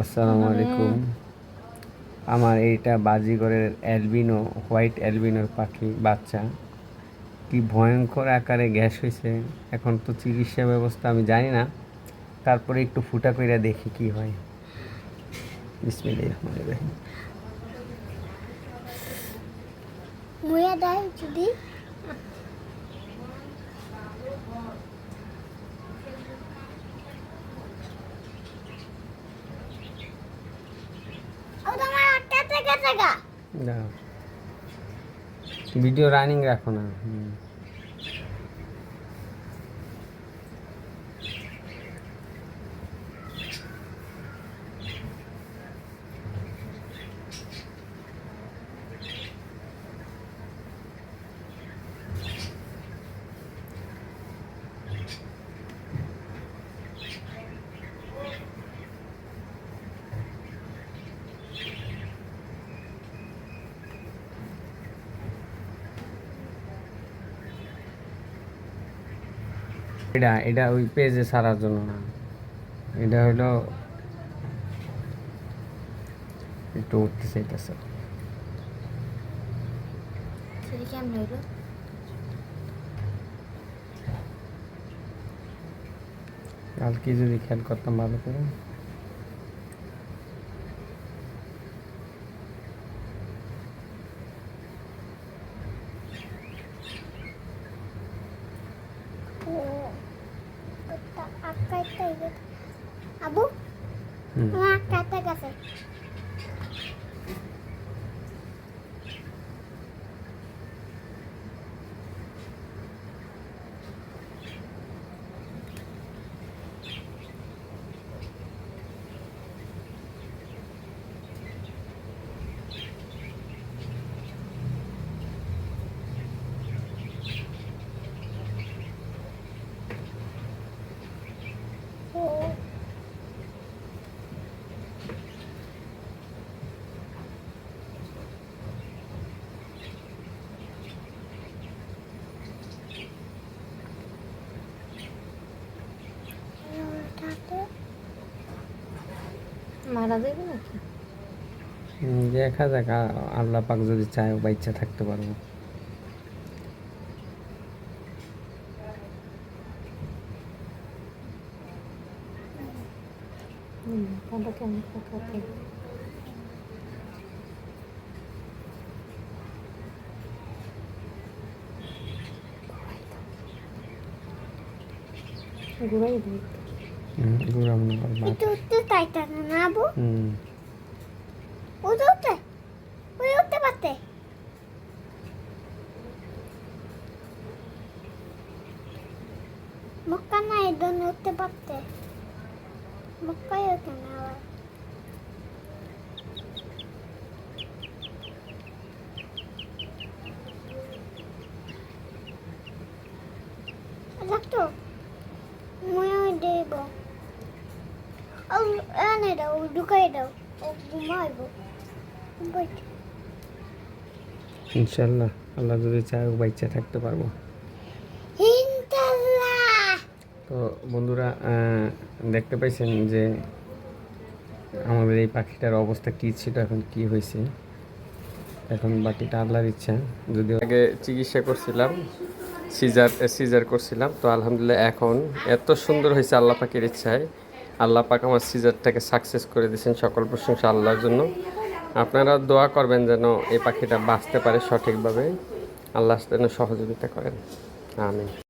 আসসালামু আলাইকুম আমার এইটা বাজিগরের অ্যালবিনো, হোয়াইট অ্যালবিনোর পাখি, বাচ্চা। কি ভয়ঙ্কর আকারে গ্যাস হয়েছে এখন তো চিকিৎসা ব্যবস্থা আমি জানি না। তারপরে একটু ফুটা কইরা দেখি কি হয়। বিসমিল্লাহির রহমানির রহিম। মুয়া দেয় যদি। দাও ভিডিও রানিং রাখো না। এটা এটা ওই পেজে সারার জন্য না। এটা হলো একটু উঠতে চাইতেছে। কালকে যদি খেয়াল করতাম ভালো করে ও ওটা আটকাইতে গেছে আবু? আমার আটকাইতে গেছে। মারা দেবে নাকি? দেখা যাক আল্লাহ পাক যদি চায় বা ইচ্ছা থাকতে পারব। ওটা কেমন ঘুরাই দিই হুম, ঘুরা মনে কর বাদ। এটা উঠতে চাইতা না না আবু হুম উঠে উঠতে ওই উঠতে পারতে মক্কা না এই জন্য উঠতে পারতে মক্কাই ওঠে না আবার দেখতো মনে দেব ও এনে দাও ঢুকাই দাও ও ঘুমাইব বইট ইনশাল্লাহ আল্লাহ যদি চায় থাকতে পারব। তো বন্ধুরা দেখতে পাইছেন যে আমাদের এই পাখিটার অবস্থা কী ছিল এখন কি হয়েছে? এখন বাকিটা আল্লাহর ইচ্ছা। যদি আগে চিকিৎসা করছিলাম সিজার সিজার করছিলাম তো আলহামদুলিল্লাহ এখন এত সুন্দর হয়েছে আল্লাহ পাখির ইচ্ছায়। আল্লাহ পাক আমার সিজারটাকে সাকসেস করে দিয়েছেন সকল প্রশংসা আল্লাহর জন্য। আপনারা দোয়া করবেন যেন এই পাখিটা বাঁচতে পারে সঠিকভাবে। আল্লাহ যেন সহযোগিতা করেন। আমিন।